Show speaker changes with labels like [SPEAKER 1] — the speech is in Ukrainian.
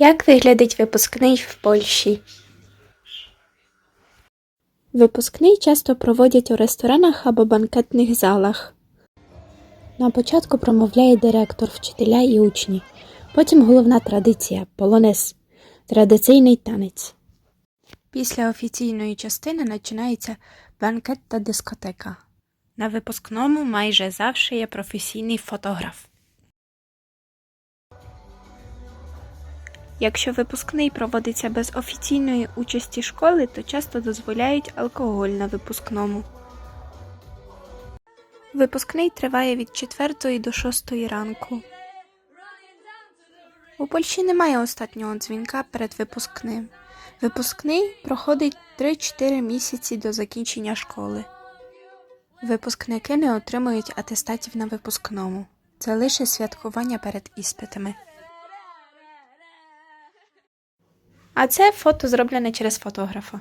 [SPEAKER 1] Як виглядить випускний в Польщі? Випускний часто проводять у ресторанах або банкетних залах. На початку промовляє директор, вчителя і учні. Потім головна традиція полонез традиційний танець. Після офіційної частини починається банкет та дискотека. На випускному майже завжди є професійний фотограф. Якщо випускний проводиться без офіційної участі школи, то часто дозволяють алкоголь на випускному. Випускний триває від 4 до 6 ранку. У Польщі немає останнього дзвінка перед випускним. Випускний проходить 3-4 місяці до закінчення школи. Випускники не отримують атестатів на випускному. Це лише святкування перед іспитами. А це фото зроблене через фотографа.